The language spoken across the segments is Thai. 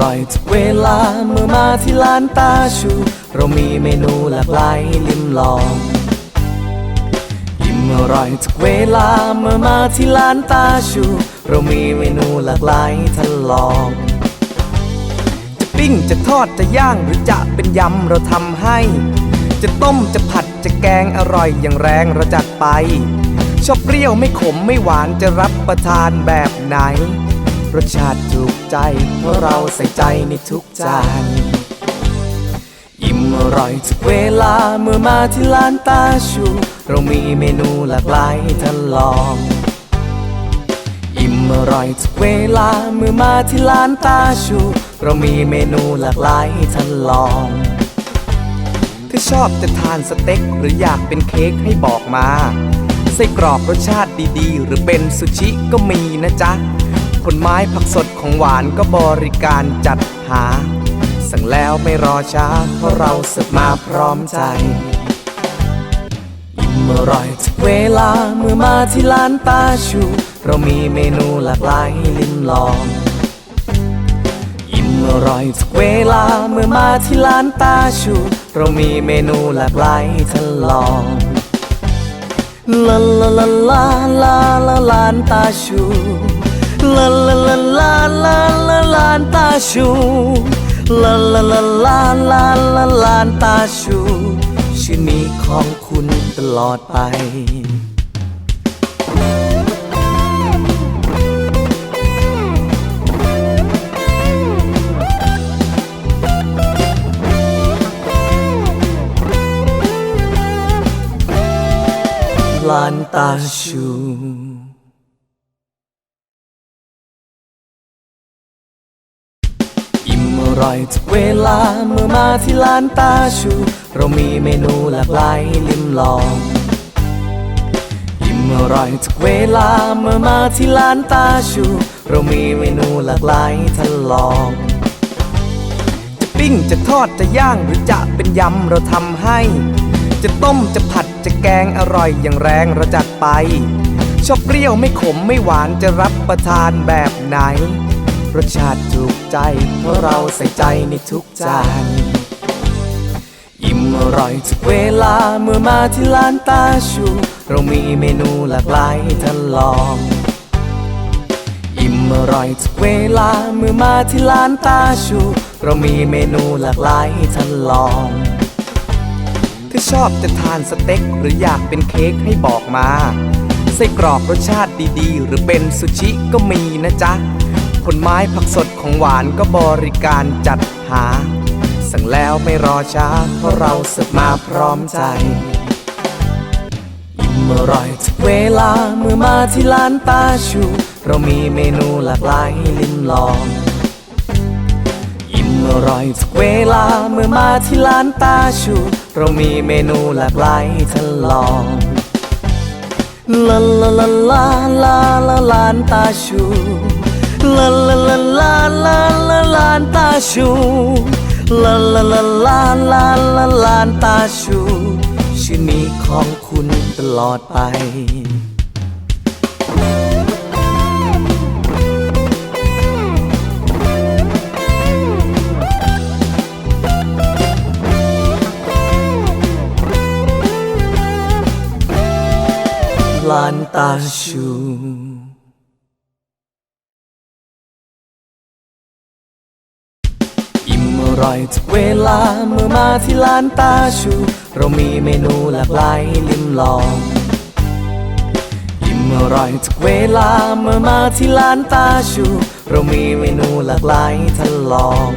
ร่อยทุกเวลาเมื่อมาที่ร้านตาชู เรามีเมนูหลากหลายลิ้มลองอิ่มอร่อยทุกเวลาเมื่อมาที่ร้านตาชู เรามีเมนูหลากหลายท่านลอง จะปิ้งจะทอดจะย่างหรือจะเป็นยำเราทำให้ จะต้มจะผัดจะแกงอร่อยอย่างแรงเราจัดไปชอบเปรี้ยวไม่ขมไม่หวานจะรับประทานแบบไหน รสชาติถูกใจ เพราะเราใส่ใจในทุกจานอิ่มอร่อยทุกเวลาเมื่อมาที่ร้านตาชู เรามีเมนูหลากหลายให้ท่านลอง อิ่มอร่อยทุกเวลาเมื่อมาที่ร้านตาชู เรามีเมนูหลากหลายให้ท่านลองถ้าชอบจะทานสเต็กหรืออยากเป็นเค้กให้บอกมาไส้กรอบรสชาติดีๆ หรือเป็นซูชิก็มีนะจ๊ะ ผลไม้ผักสดของหวานก็บริการจัดหา สั่งแล้วไม่รอช้า เพราะเราเสิร์ฟมาพร้อมใจอิ่มอร่อยทุกเวลาเมื่อมาที่ร้านตาชู เรามีเมนูหลากหลายให้ลิ้มลองอิ่มอร่อยทุกเวลาเมื่อมาที่ร้านตาชู เรามีเมนูหลากหลายให้ท่านลองลาลาลาลาลาลาลานตาชู ลาลาลาลาลาลาลานตาชูลาลาลาลาลาลาลานตาชูชื่อนี้ของคุณตลอดไปลานตาชู ร่อยทุกเวลาเมื่อมาที่ร้านตาชู เรามีเมนูหลากหลายลิ้มลองอิ่มอร่อยทุกเวลาเมื่อมาที่ร้านตาชู เรามีเมนูหลากหลายท่านลอง จะปิ้งจะทอดจะย่างหรือจะเป็นยำเราทำให้ จะต้มจะผัดจะแกงอร่อยอย่างแรงเราจัดไปชอบเปรี้ยวไม่ขมไม่หวานจะรับประทานแบบไหน รสชาติถูกใจ เพราะเราใส่ใจในทุกจานอิ่มอร่อยทุกเวลาเมื่อมาที่ร้านตาชู เรามีเมนูหลากหลายให้ท่านลอง อิ่มอร่อยทุกเวลาเมื่อมาที่ร้านตาชู เรามีเมนูหลากหลายให้ท่านลองถ้าชอบจะทานสเต็กหรืออยากเป็นเค้กให้บอกมาไส้กรอกรสชาติดีๆ หรือเป็นซูชิก็มีนะจ๊ะ ผลไม้ผักสดของหวานก็บริการจัดหา สั่งแล้วไม่รอช้า เพราะเราเสิร์ฟมาพร้อมใจอิ่มอร่อยทุกเวลาเมื่อมาที่ร้านตาชู เรามีเมนูหลากหลายให้ลิ้มลองอิ่มอร่อยทุกเวลาเมื่อมาที่ร้านตาชู เรามีเมนูหลากหลายให้ท่านลองลาลาลาลาลาลาลานตาชู ลาลาลาลาลาลาลานตาชูลาลาลาลาลาลาลานตาชูชื่อนี้ของคุณตลอดไปลานตาชู ร่อยทุกเวลาเมื่อมาที่ร้านตาชู เรามีเมนูหลากหลายลิ้มลองอิ่มอร่อยทุกเวลาเมื่อมาที่ร้านตาชู เรามีเมนูหลากหลายท่านลอง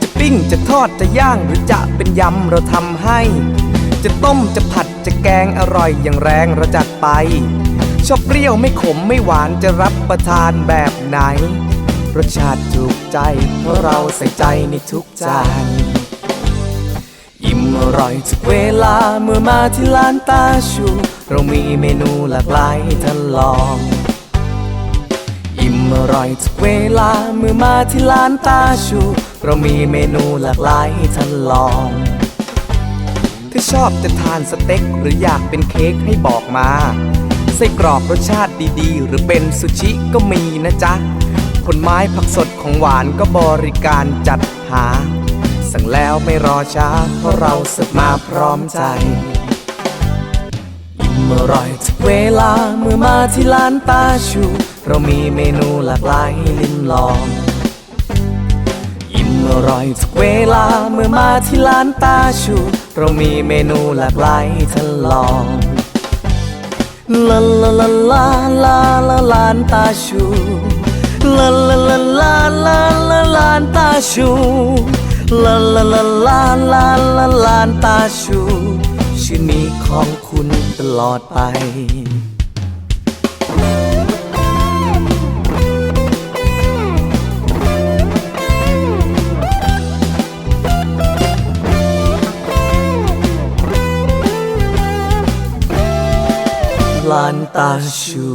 จะปิ้งจะทอดจะย่างหรือจะเป็นยำเราทำให้ จะต้มจะผัดจะแกงอร่อยอย่างแรงเราจัดไปชอบเปรี้ยวไม่ขมไม่หวานจะรับประทานแบบไหน รสชาติถูกใจ เพราะเราใส่ใจในทุกจานอิ่มอร่อยทุกเวลาเมื่อมาที่ร้านตาชู เรามีเมนูหลากหลายให้ท่านลอง อิ่มอร่อยทุกเวลาเมื่อมาที่ร้านตาชู เรามีเมนูหลากหลายให้ท่านลองถ้าชอบจะทานสเต็กหรืออยากเป็นเค้กให้บอกมาไส้กรอกรสชาติดีๆ หรือเป็นซูชิก็มีนะจ๊ะ ผลไม้ผักสดของหวานก็บริการจัดหา สั่งแล้วไม่รอช้า เพราะเราเสิร์ฟมาพร้อมใจอิ่มอร่อยทุกเวลาเมื่อมาที่ร้านตาชู เรามีเมนูหลากหลายให้ลิ้มลองอิ่มอร่อยทุกเวลาเมื่อมาที่ร้านตาชู เรามีเมนูหลากหลายให้ท่านลองลาลาลาลาลาลาลานตาชู ลาลาลาลาลาลาลานตาชูลาลาลาลาลาลาลานตาชูชื่อนี้ของคุณตลอดไปลานตาชู